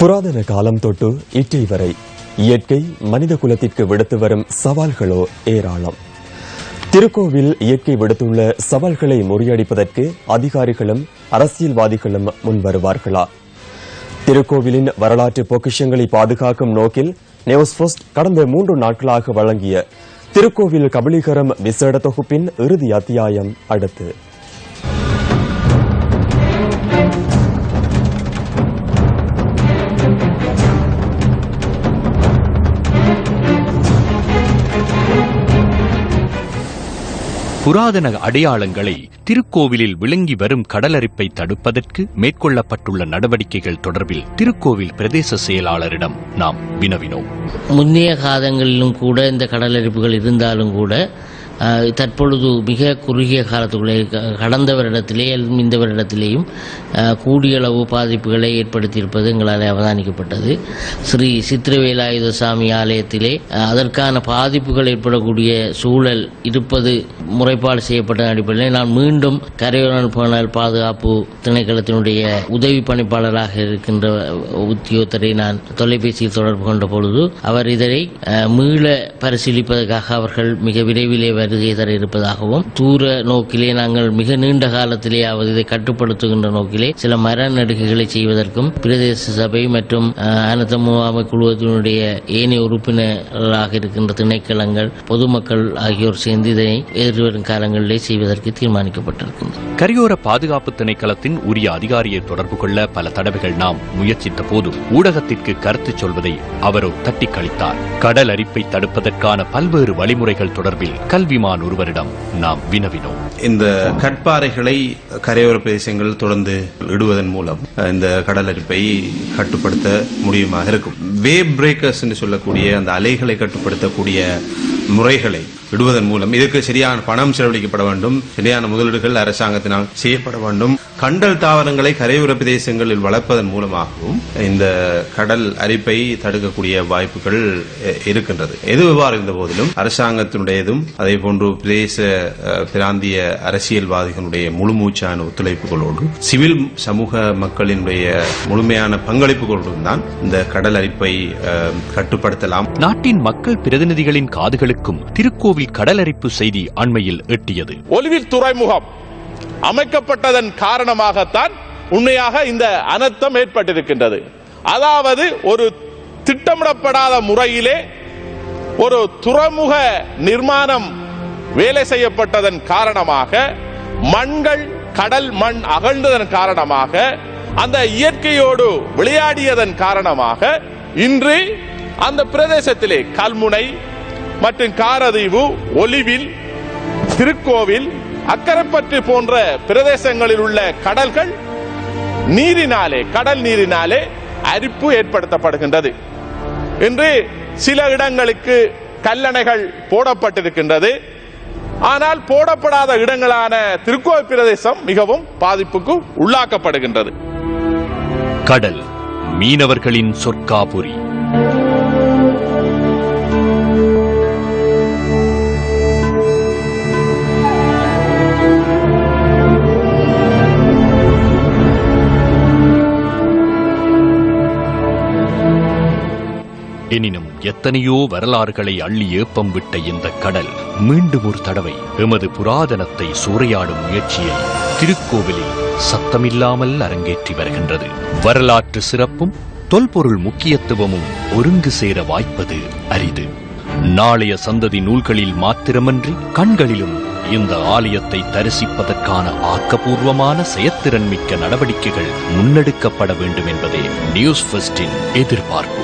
புராதன காலம் தொட்டு இட்டை வரை இயற்கை மனித குலத்திற்கு விடுத்து வரும் சவால்களோ ஏராளம். திருக்கோவில் இயற்கை விடுத்துள்ள சவால்களை முறியடிப்பதற்கு அதிகாரிகளும் அரசியல்வாதிகளும் முன்வருவார்களா திருக்கோவிலின் வரலாற்று பொக்கிஷங்களை பாதுகாக்கும் நோக்கில் நியூஸ் ஃபர்ஸ்ட் கடந்த மூன்று நாட்களாக வழங்கிய திருக்கோவில் கபலீகரம் விசேட தொகுப்பின் இறுதி அத்தியாயம் அடுத்து. புராதன அடையாளங்களை திருக்கோவிலில் விளங்கி வரும் கடலரிப்பை தடுப்பதற்கு மேற்கொள்ளப்பட்டுள்ள நடவடிக்கைகள் தொடர்பில் திருக்கோவில் பிரதேச செயலாளரிடம் நாம் வினவினோம். முன்னைய காலங்களிலும் கூட இந்த கடலரிப்புகள் இருந்தாலும் கூட தற்பொழுது மிக குறுகிய காலத்துக்குள்ளே க- கடந்த வருடத்திலே அல்லது இந்த வருடத்திலேயும் கூடியளவு பாதிப்புகளை ஏற்படுத்தியிருப்பது எங்களால் அவதானிக்கப்பட்டது. ஸ்ரீ சித்திரவேலாயுத சாமி ஆலயத்திலே அதற்கான பாதிப்புகள் ஏற்படக்கூடிய சூழல் இருப்பது முறைப்பாடு செய்யப்பட்ட அடிப்படையில் நான் மீண்டும் கரையோரன் பாதுகாப்பு திணைக்களத்தினுடைய உதவி பணிப்பாளராக இருக்கின்ற உத்தியோகத்தரை நான் தொலைபேசியில் தொடர்பு கொண்ட பொழுது அவர் இதனை மீள பரிசீலிப்பதற்காக அவர்கள் மிக விரைவிலே வர தர இருப்பதாகவும் தூர நோக்கிலே நாங்கள் மிக நீண்ட காலத்திலேயாவது இதை கட்டுப்படுத்துகின்ற நோக்கிலே சில மர நடுகைகளை செய்வதற்கும் பிரதேச சபை மற்றும் அஹ், முகாமை குழுவத்தினுடைய ஏனைய உறுப்பினராக இருக்கின்ற திணைக்களங்கள் பொதுமக்கள் ஆகியோர் சேர்ந்து இதனை எதிர்வரும் காலங்களிலே செய்வதற்கு தீர்மானிக்கப்பட்டிருக்கின்றது. கரையோர பாதுகாப்பு திணைக்களத்தின் உரிய அதிகாரியை தொடர்பு கொள்ள பல தடவைகள் நாம் முயற்சித்த போது ஊடகத்திற்கு கருத்து சொல்வதை அவரோ தட்டி கழித்தார். கடல் அரிப்பை தடுப்பதற்கான பல்வேறு வழிமுறைகள் தொடர்பில் கல்வி நீதிமான் ஒருவரிடம் நாம் வினவினோம். இந்த கட்பாறைகளை கரையோர பிரதேசங்கள் தொடர்ந்து இடுவதன் மூலம் இந்த கடலரிப்பை கட்டுப்படுத்த முடியுமாக இருக்கும். வேவ் பிரேக்கர்ஸ் என்று சொல்லக்கூடிய அந்த அலைகளை கட்டுப்படுத்தக்கூடிய முறைகளை விடுவதன் மூலம். இதற்கு சரியான பணம் செலவழிக்கப்பட வேண்டும். சரியான முதலீடுகள் அரசாங்கத்தினால் செய்யப்பட வேண்டும். கண்டல் தாவரங்களை கரையோர பிரதேசங்களில் வளர்ப்பதன் மூலமாகவும் இந்த கடல் அரிப்பை தடுக்கக்கூடிய வாய்ப்புகள் இருக்கின்றது. எது எவ்வாறு இருந்த போதிலும் அரசாங்கத்தினுடையதும் அதே போன்று பிரதேச பிராந்திய அரசியல்வாதிகளுடைய முழுமூச்சான ஒத்துழைப்புகளோடு சிவில் சமூக மக்களினுடைய முழுமையான பங்களிப்புகளோடும் தான் இந்த கடல் அரிப்பை அஹ், கட்டுப்படுத்தலாம். நாட்டின் மக்கள் பிரதிநிதிகளின் காதுகளுக்கும் திருக்கோவில் கடலரிப்பு செய்தி அண்மையில் எட்டியது. ஒலிவில் துறைமுகம் அமைக்கப்பட்டதன் காரணமாகத்தான் உண்மையாக இந்த அனர்த்தம் ஏற்பட்டிருக்கின்றது. அதாவது ஒரு திட்டமிடப்படாத முறையிலே ஒரு துறைமுக நிர்மாணம் வேலை செய்யப்பட்டதன் காரணமாக மண்கள் கடல் மண் அகழ்ந்ததன் காரணமாக அந்த இயற்கையோடு விளையாடியதன் காரணமாக இன்று அந்த பிரதேசத்திலே கல்முனை மற்றும் காரதீவு ஒலிவில் திருக்கோவில் அக்கரைப்பற்று போன்ற பிரதேசங்களில் உள்ள கடல்கள் நீரினாலே கடல் நீரினாலே அரிப்பு ஏற்படுத்தப்படுகின்றது. இன்று சில இடங்களுக்கு கல்லணைகள் போடப்பட்டிருக்கின்றது. ஆனால் போடப்படாத இடங்களான திருக்கோவில் பிரதேசம் மிகவும் பாதிப்புக்கு உள்ளாக்கப்படுகின்றது. கடல். மீனவர்களின் சொற்காபுரி. எனினும் எத்தனையோ வரலாறுகளை அள்ளி ஏப்பம் விட்ட இந்த கடல் மீண்டும் ஒரு தடவை எமது புராதனத்தை சூறையாடும் முயற்சியை திருக்கோவிலில் சத்தமில்லாமல் அரங்கேற்றி வருகின்றது. வரலாற்று சிறப்பும் தொல்பொருள் முக்கியத்துவமும் ஒருங்கு சேர வாய்ப்பது அரிது. நாளைய சந்ததி நூல்களில் மாத்திரமன்றி கண்களிலும் இந்த ஆலயத்தை தரிசிப்பதற்கான ஆக்கபூர்வமான செயற்திறன் மிக்க நடவடிக்கைகள் முன்னெடுக்கப்பட வேண்டும் என்பதே நியூஸ் ஃபர்ஸ்டின் எதிர்பார்ப்பு.